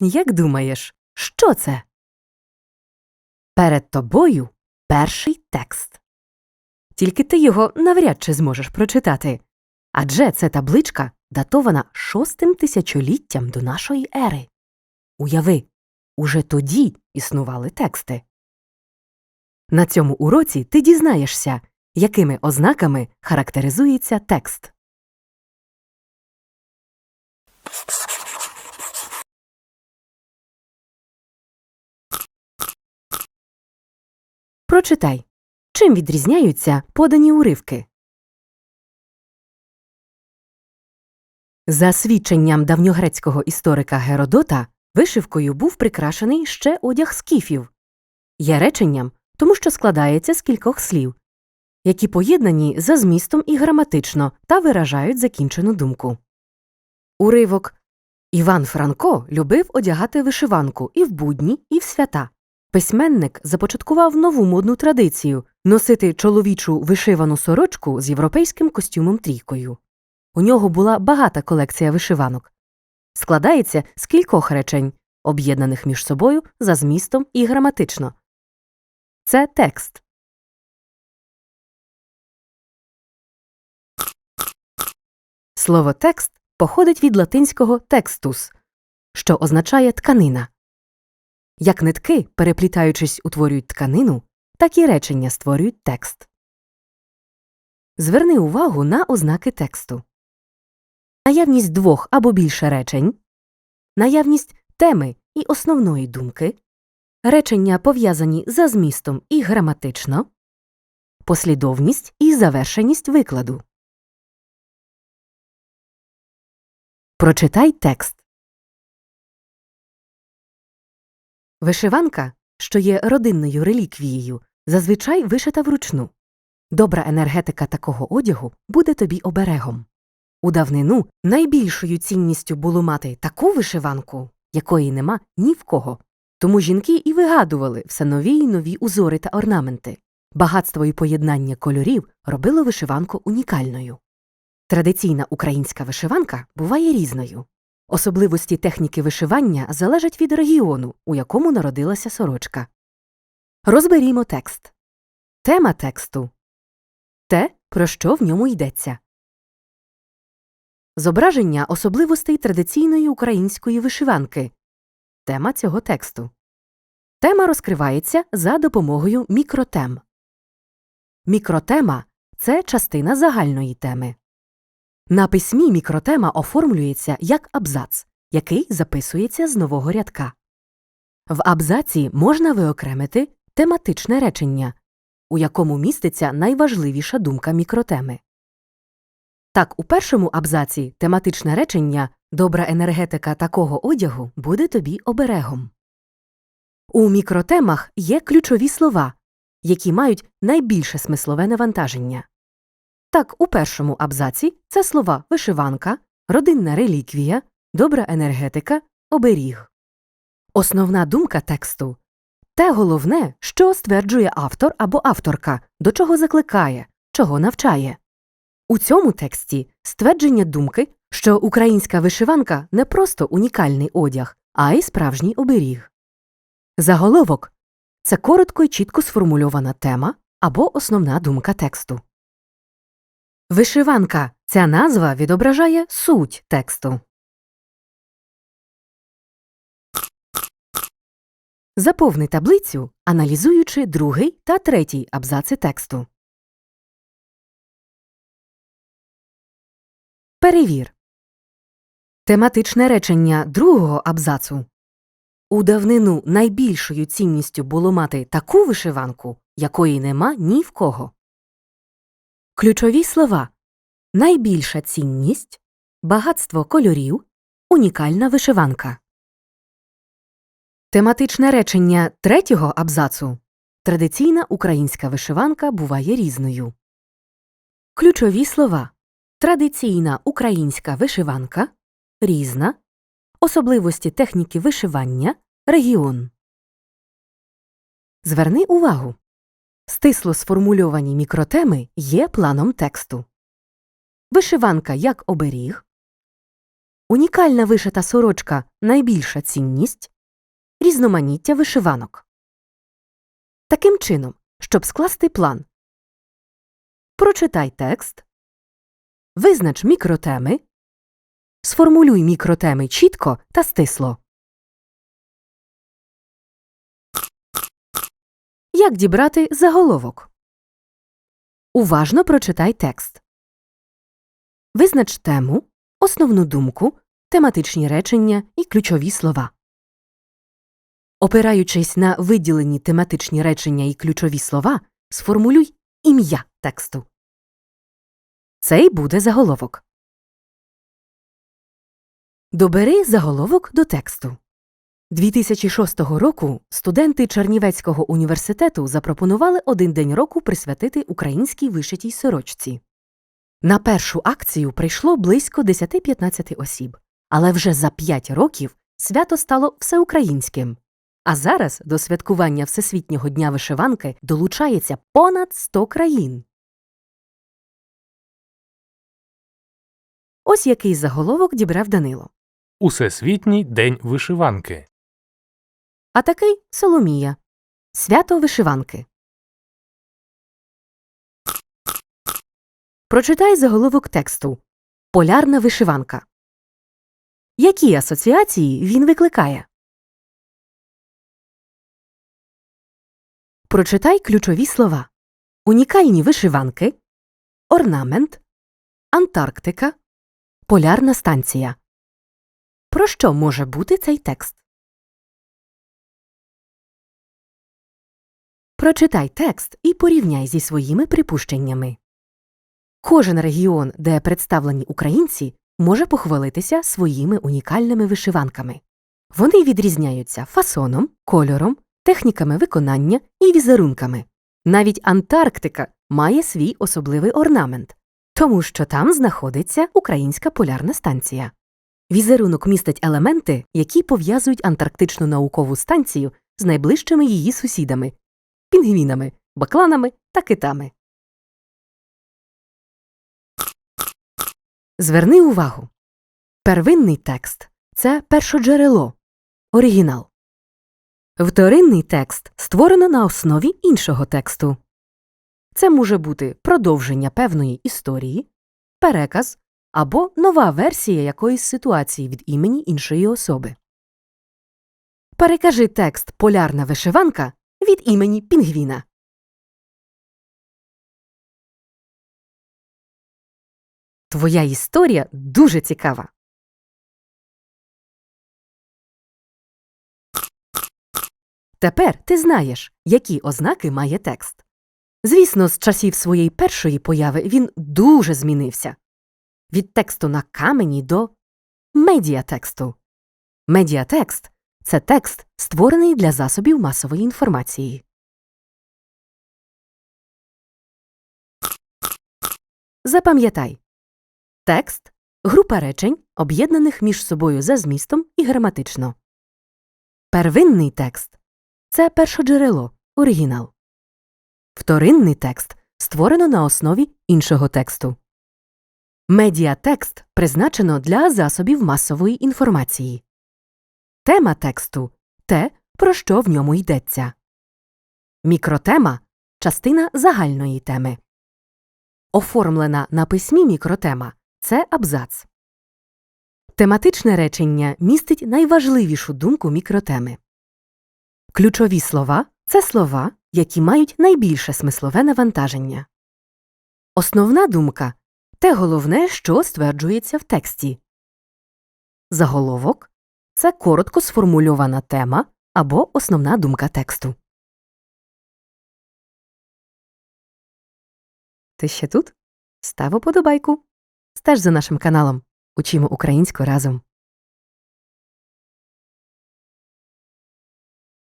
Як думаєш, що це? Перед тобою перший текст. Тільки ти його навряд чи зможеш прочитати. Адже це табличка датована шостим тисячоліттям до нашої ери. Уяви, уже тоді існували тексти. На цьому уроці ти дізнаєшся, якими ознаками характеризується текст. Прочитай. Чим відрізняються подані уривки? За свідченням давньогрецького історика Геродота, вишивкою був прикрашений ще одяг скіфів. Є реченням, тому що складається з кількох слів, які поєднані за змістом і граматично та виражають закінчену думку. Уривок Іван Франко любив одягати вишиванку і в будні, і в свята. Письменник започаткував нову модну традицію носити чоловічу вишивану сорочку з європейським костюмом трійкою. У нього була багата колекція вишиванок. Складається з кількох речень, об'єднаних між собою за змістом і граматично. Це текст. Слово текст походить від латинського текстус, що означає тканина. Як нитки, переплітаючись, утворюють тканину, так і речення створюють текст. Зверни увагу на ознаки тексту. Наявність двох або більше речень, наявність теми і основної думки, речення пов'язані за змістом і граматично, послідовність і завершеність викладу. Прочитай текст. Вишиванка, що є родинною реліквією, зазвичай вишита вручну. Добра енергетика такого одягу буде тобі оберегом. У давнину найбільшою цінністю було мати таку вишиванку, якої нема ні в кого. Тому жінки і вигадували все нові й нові узори та орнаменти. Багатство і поєднання кольорів робило вишиванку унікальною. Традиційна українська вишиванка буває різною. Особливості техніки вишивання залежать від регіону, у якому народилася сорочка. Розберімо текст. Тема тексту те, про що в ньому йдеться. Зображення особливостей традиційної української вишиванки. Тема цього тексту. Тема розкривається за допомогою мікротем. Мікротема це частина загальної теми. На письмі мікротема оформлюється як абзац, який записується з нового рядка. В абзаці можна виокремити тематичне речення, у якому міститься найважливіша думка мікротеми. Так, у першому абзаці тематичне речення Добра енергетика такого одягу буде тобі оберегом. У мікротемах є ключові слова, які мають найбільше смислове навантаження. Так, у першому абзаці це слова вишиванка, родинна реліквія, добра енергетика, оберіг. Основна думка тексту те головне, що стверджує автор або авторка, до чого закликає, чого навчає. У цьому тексті ствердження думки, що українська вишиванка не просто унікальний одяг, а й справжній оберіг. Заголовок це коротко й чітко сформульована тема або основна думка тексту. Вишиванка. Ця назва відображає суть тексту. Заповни таблицю, аналізуючи другий та третій абзаци тексту. Перевір. Тематичне речення другого абзацу. У давнину найбільшою цінністю було мати таку вишиванку, якої нема ні в кого. Ключові слова найбільша цінність, багатство кольорів, унікальна вишиванка. Тематичне речення третього абзацу традиційна українська вишиванка буває різною. Ключові слова традиційна українська вишиванка, різна, особливості техніки вишивання, регіон. Зверни увагу. Стисло сформульовані мікротеми є планом тексту. Вишиванка як оберіг, Унікальна вишита сорочка найбільша цінність, різноманіття вишиванок. Таким чином, щоб скласти план. Прочитай текст, визнач мікротеми, сформулюй мікротеми чітко та стисло. Як дібрати заголовок? Уважно прочитай текст. Визнач тему, основну думку, тематичні речення і ключові слова. Опираючись на виділені тематичні речення і ключові слова, сформулюй ім'я тексту. Цей буде заголовок. Добери заголовок до тексту. 2006 року студенти Чернівецького університету запропонували один день року присвятити українській вишитій сорочці. На першу акцію прийшло близько 10-15 осіб, але вже за 5 років свято стало всеукраїнським. А зараз до святкування Всесвітнього дня вишиванки долучається понад 100 країн. Ось який заголовок дібрав Данило. Усесвітній день вишиванки. А такий Соломія. Свято вишиванки. Прочитай заголовок тексту Полярна вишиванка. Які асоціації він викликає? Прочитай ключові слова Унікальні вишиванки, орнамент, Антарктика, Полярна станція. Про що може бути цей текст? Прочитай текст і порівняй зі своїми припущеннями. Кожен регіон, де представлені українці, може похвалитися своїми унікальними вишиванками. Вони відрізняються фасоном, кольором, техніками виконання і візерунками. Навіть Антарктика має свій особливий орнамент, тому що там знаходиться українська полярна станція. Візерунок містить елементи, які пов'язують антарктичну наукову станцію з найближчими її сусідами пінгвінами, бакланами та китами. Зверни увагу. Первинний текст це першоджерело, оригінал. Вторинний текст створено на основі іншого тексту. Це може бути продовження певної історії, переказ або нова версія якоїсь ситуації від імені іншої особи. Перекажи текст Полярна вишиванка від імені Пінгвіна. Твоя історія дуже цікава. Тепер ти знаєш, які ознаки має текст. Звісно, з часів своєї першої появи він дуже змінився від тексту на камені до медіатексту. Медіатекст це текст, створений для засобів масової інформації. Запам'ятай текст група речень, об'єднаних між собою за змістом і граматично. Первинний текст це першоджерело, оригінал. Вторинний текст створено на основі іншого тексту. Медіатекст призначено для засобів масової інформації. Тема тексту те, про що в ньому йдеться. Мікротема частина загальної теми. Оформлена на письмі мікротема це абзац. Тематичне речення містить найважливішу думку мікротеми. Ключові слова це слова, які мають найбільше смислове навантаження. Основна думка те головне, що стверджується в тексті. Заголовок це коротко сформульована тема або основна думка тексту. Ти ще тут? Став уподобайку. Стеж за нашим каналом. Учимо українську разом.